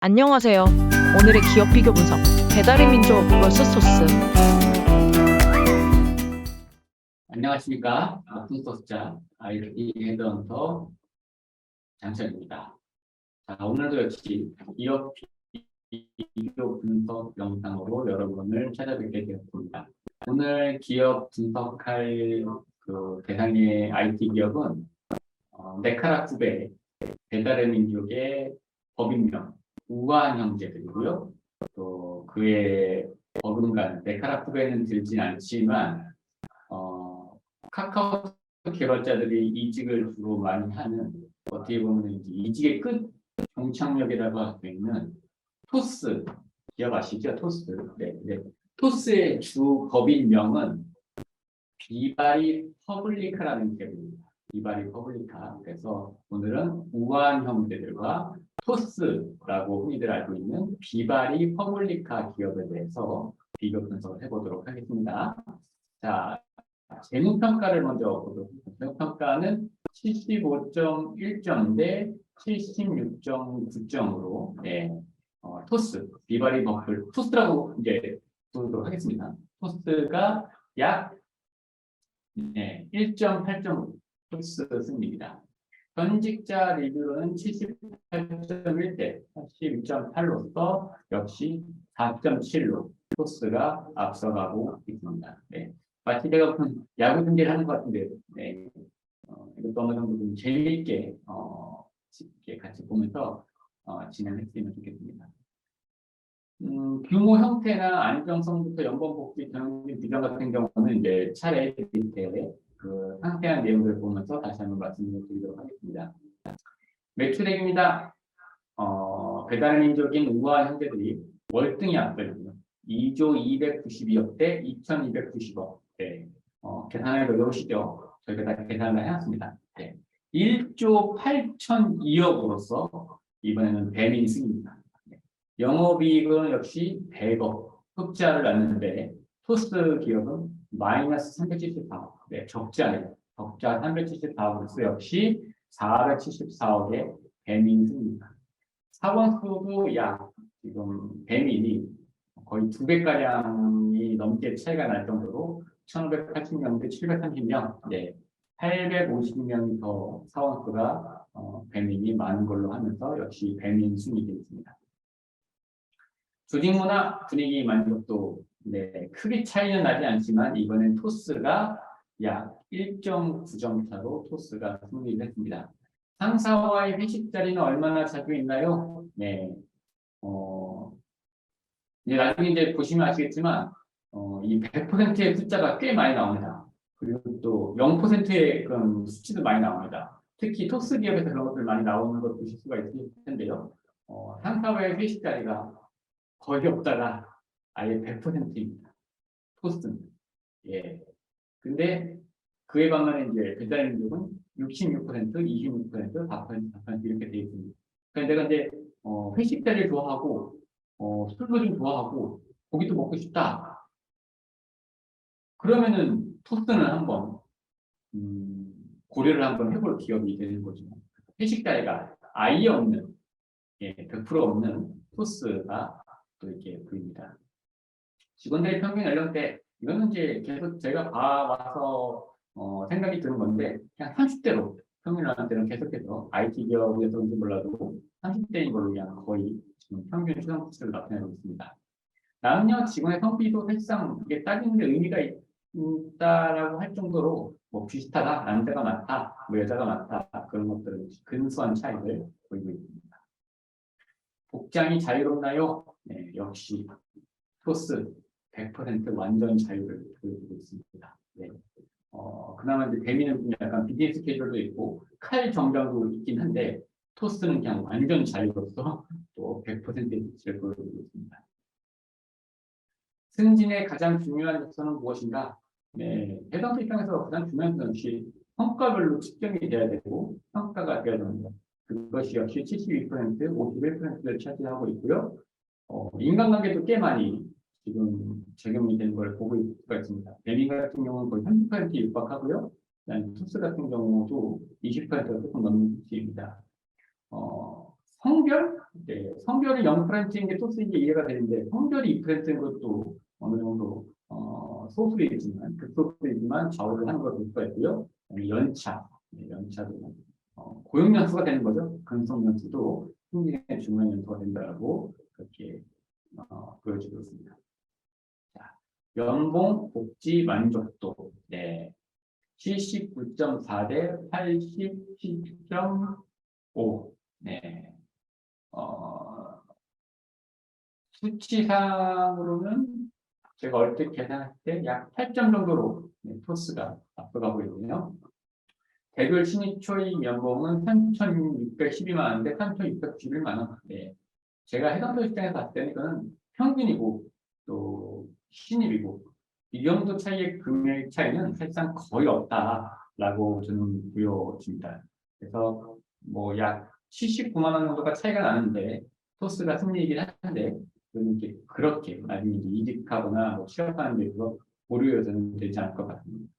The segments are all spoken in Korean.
안녕하세요. 오늘의 기업 비교 분석. 배달의 민족 vs 소스. 안녕하십니까. 아픈 소스자 헤드헌터 장철입니다. 자, 오늘도 역시 기업 비교 분석 영상으로 여러분을 찾아뵙게 되었습니다. 오늘 기업 분석할 그 대상의 IT 기업은 어, 네카라 쿠베 배달의 민족의 법인명 우한 형제들이고요. 또 그의 버금간 네카라 쿠베는 들진 않지만 어, 카카오 개발자들이 이직을 주로 많이 하는 어떻게 보면 이직의 끝 종착역이라고 할 수 있는 토스 기업 아시죠? 토스. 네, 네. 토스의 주 법인 명은 비바리 퍼블리카라는 기업입니다. 비바리 퍼블리카. 그래서 오늘은 우한 형제들과 토스라고 흔히들 알고 있는 비바리 퍼블리카 기업에 대해서 비교 분석을 해보도록 하겠습니다. 자, 재무평가를 먼저 보도록 하겠습니다. 재무평가는 75.1점 대 76.9점으로 네, 어, 토스, 비바리 버플, 토스라고 이제 부르도록 하겠습니다. 토스가 약 네, 1.8점 토스 승리입니다. 현직자 리뷰는 78.1대 82.8로서 역시 4.7로 토스가 앞서가고 있습니다. 네. 마치 제가 무슨 야구 중계를 하는 것 같은데, 네. 어, 이것도 어느 정도 좀 재미있게, 어, 이렇게 같이 보면서 어, 진행했으면 좋겠습니다. 음, 규모 형태나 안정성부터 연봉 복지 경영진 비전 같은 경우는 이제 차례 밑에 그 상세한 내용들을 보면서 다시 한번 말씀을 드리도록 하겠습니다. 매출액입니다. 어, 배달의 민족인 우아 형제들이 월등히 앞서있고요. 2조 292억 대 2290억. 네. 어, 계산을 어려우시죠? 저희가 다 계산을 해놨습니다. 네. 1조 8,002억으로서 이번에는 배민이 승입니다. 네. 영업이익은 역시 100억 흑자를 났는데 토스 기업은 마이너스 374억. 네, 적자예요. 적자 374억으로서 역시 474억의 배민 승입니다. 사원수도 약 지금 배민이 거의 두 배가량이 넘게 차이가 날 정도로 1580명 대 730명, 네, 850명이 더 사원수가 어, 배민이 많은 걸로 하면서 역시 배민 순위 되겠습니다. 조직 문화 분위기 만족도 네, 크게 차이는 나지 않지만 이번엔 토스가 약 1.9점 차로 토스가 승리를 했습니다. 상사와의 회식 자리는 얼마나 자주 있나요? 네, 어, 이제 나중에 이제 보시면 아시겠지만 어, 이 100%의 숫자가 꽤 많이 나옵니다. 그리고 또 0%의 그런 수치도 많이 나옵니다. 특히 토스 기업에서 그런 것들 많이 나오는 걸 보실 수가 있을 텐데요. 어, 상사와의 회식 자리가 거의 없다가 아예 100%입니다. 토스는. 예. 근데 그에 반면에 이제 배달의 민족은 66%, 26%, 4%, 4% 이렇게 돼 있습니다. 그러니까 내가 이제 어, 회식 자리를 좋아하고 어, 술도 좀 좋아하고 고기도 먹고 싶다. 그러면은 토스는 한번 음, 고려를 한번 해볼 기업이 되는 거죠. 회식 자리가 아예 없는, 예, 100% 없는 토스가 또 이렇게 보입니다. 직원들의 평균 연령대 이거는 이제 계속 제가 봐와서 어, 생각이 드는 건데 그냥 30대로 평균 연령대는 계속해서 IT 기업에서인지 몰라도 30대인 걸로 그냥 거의 평균 수당 수를 나타내고 있습니다. 남녀 직원의 성비도 사실상 이게 따지는 데 의미가 있- 있다라고 할 정도로 뭐 비슷하다, 남자가 많다, 뭐 여자가 많다 그런 것들은 근소한 차이를 보이고 있습니다. 복장이 자유롭나요? 네, 역시 토스 100% 완전 자유를 보여주고 있습니다. 네. 어, 그나마 이제 배미는 좀 약간 비즈니스 캐주얼도 있고 칼 정장도 있긴 한데 토스는 그냥 완전 자유로서 또 100%의 빛을 보여주고 있습니다. 승진의 가장 중요한 요소는 무엇인가? 네, 해당 입장에서 가장 중요한 것이 성과별로 측정이 돼야 되고 평가가 돼야 됩니다. 그것이 역시 72%, 51%를 차지하고 있고요. 어, 인간관계도 꽤 많이 지금 적용이 되는 걸 보고 있을 있습니다. 배민 같은 경우는 거의 30% 육박하고요. 투스 같은 경우도 20%가 조금 넘는 수치입니다. 어, 성별? 네, 성별이 0%인 게 토스인 게 이해가 되는데 성별이 2%인 것도 어느 정도 어, 소수이지만 극소수이지만 좌우를 하는 볼 수가 있고요. 연차, 네, 연차도 어, 고용 연수가 되는 거죠. 근속 연수도 승진의 중요한 연수가 된다고 그렇게 어, 보여주고 있습니다. 자, 연봉, 복지, 만족도, 네, 79.4 대 87.5, 네, 어, 수치상으로는 제가 얼핏 계산할 때 약 8점 정도로 네, 토스가 앞서가고 있고요. 대졸 신입 초임 연봉은 3,612만 원인데 3,611만 원. 네. 제가 해당도 입장에서 봤을 때는 이거는 평균이고 또 신입이고 이 정도 차이의 금액 차이는 사실상 거의 없다라고 저는 보여집니다. 그래서 뭐 약 79만 원 정도가 차이가 나는데 토스가 승리이긴 한데 그건 이게 그렇게 나중에 이직하거나 뭐 취업하는 데 있어서 고려해서는 되지 않을 것 같습니다.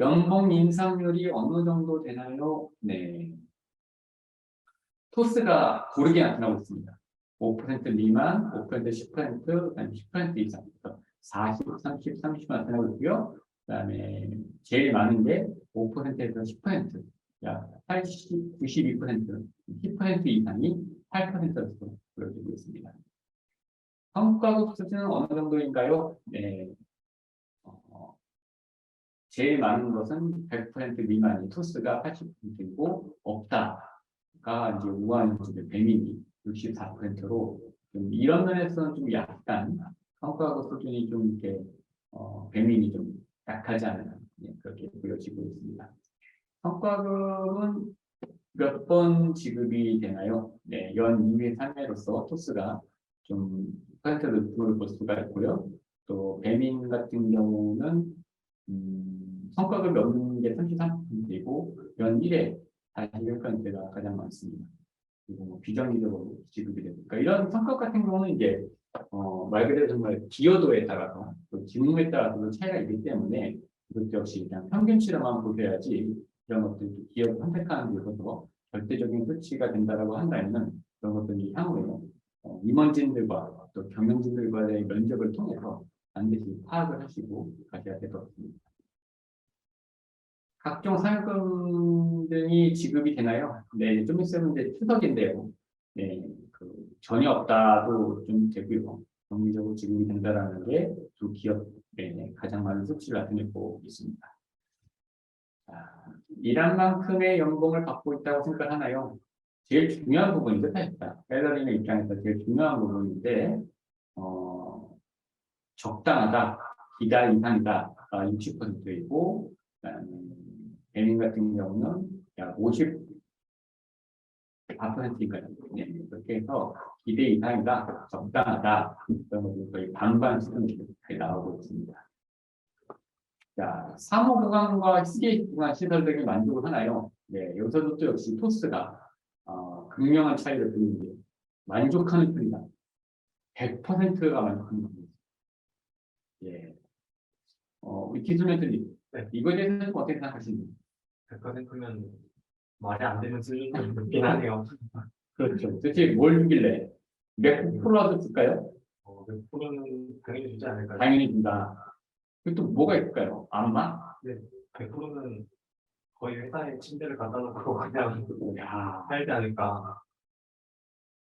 연봉 인상률이 어느 정도 되나요? 네. 토스가 고르게 나타나고 있습니다. 5% 미만, 5% 10%, 그다음에 10% 이상, 40, 30, 30 나타나고 있고요. 그다음에 제일 많은 게 5%에서 10%, 약 80, 92%, 10% 이상이 8%로 보여지고 있습니다. 성과급 수준은 어느 정도인가요? 네. 어, 제일 많은 것은 100% 미만이 토스가 80%이고 없다가 이제 우한 쪽의 배민이 64%로 좀 이런 면에서는 좀 약간 성과급 수준이 좀 이렇게 어, 배민이 좀 약하지 않나 네, 그렇게 보여지고 있습니다. 성과급은 몇 번 지급이 되나요? 네, 연 2회 3회로서 토스가 좀 퍼센트를 높을 볼 수가 있고요. 또 배민 같은 경우는 음, 성과급이 없는 게 33%이고 연 1회 41%가 가장 많습니다. 그리고 뭐 비정기적으로 지급이 되니까 이런 성과 같은 경우는 이제 어, 말 그대로 정말 기여도에 따라서 또 직무에 따라서도 차이가 있기 때문에 이것 역시 그냥 평균치로만 보셔야지 이런 것들이 기업을 선택하는 데 있어서 절대적인 수치가 된다라고 한다면 그런 것들이 향후에 어, 임원진들과 또 경영진들과의 면접을 통해서 반드시 파악을 하시고 가셔야 될 것 같습니다. 각종 상여금 등이 지급이 되나요? 네, 좀 있으면 이제 추석인데요. 네, 그 전혀 없다도 좀 되고요. 정기적으로 지급이 된다라는 게 두 기업의 가장 많은 수치를 나타내고 있습니다. 자, 일한 만큼의 연봉을 받고 있다고 생각하나요? 제일 중요한 부분이죠, 사실상. 셀러리의 입장에서 제일 중요한 부분인데, 어, 적당하다, 기다 이상이다, 60%이고, 그다음에 배민 같은 경우는 약 54%인가요? 네, 그렇게 해서 기대 이상이다, 적당하다, 그런 것들 거의 반반 수준이 나오고 있습니다. 자, 사무 구간과 희귀 구간 시설 등이 만족을 하나요? 네, 여기서도 또 역시 토스가 어, 극명한 차이를 보이는 게 만족하는 편이다. 100%가 만족하는 겁니다. 예. 어, 우리 기술자들이 네. 이거에 대해서 어떻게 생각하십니까? 100%면 말이 안 되는 수준이 높긴 하네요. 그렇죠. 도대체 뭘 주길래 몇 프로라도 줄까요? 어, 100%는 당연히 주지 않을까요? 당연히 준다. 그리고 또 뭐가 있을까요? 안마? 100%는 거의 회사에 침대를 갖다 놓고 그냥 야, 살지 않을까.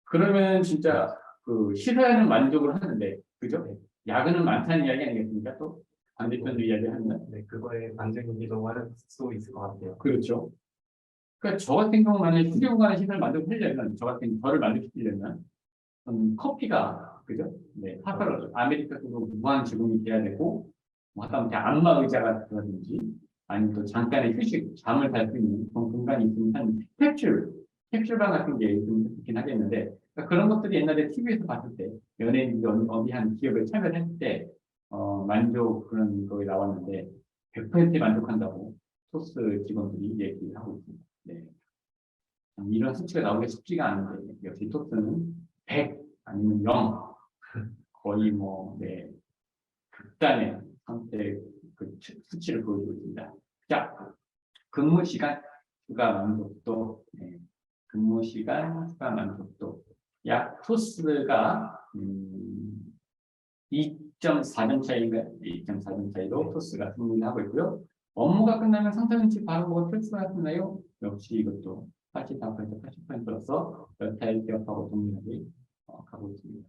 그러면 진짜 그 시사에는 만족을 하는데, 그죠? 야근은 많다는 이야기 아니겠습니까? 또 반대편도 이야기하면 네, 그거에 반증기도 할수 있을 것 같아요. 그렇죠. 그러니까 저 같은 경우 만약에 휴게 공간의 시설을 만족하려면, 저 같은 저를 만족시키려면, 음, 커피가, 그죠? 네, 하루라도 아메리카노로 무한 제공이 돼야 되고, 뭐 하다못해 안마 의자가 들어든지, 아니면 또 잠깐의 휴식, 잠을 잘 수 있는 그런 공간이 있으면 한 캡슐, 캡슐방 같은 게 있으면 좋긴 하겠는데, 그러니까 그런 것들이 옛날에 TV에서 봤을 때, 연예인들이 어디, 한 기업에 참여를 했을 때, 어, 만족 그런 거에 나왔는데, 100% 만족한다고 토스 직원들이 얘기를 하고 있습니다. 네. 참 이런 수치가 나오기 쉽지가 않은데, 역시 토스는 100 아니면 0, 거의 뭐, 네, 극단의 선택 그 수치를 보여주고 있습니다. 자, 근무 시간 추가 만족도 네, 근무 시간 추가 만족도. 약 토스가 음, 2.4점 차이가 2.4점 차이로 토스가 승리하고 있고요. 업무가 끝나면 상사인치 바로 뭐가 필수가 끝나요? 역시 이것도 84% 80%로서 여타일 기업하고 동일하게 어, 가고 있습니다.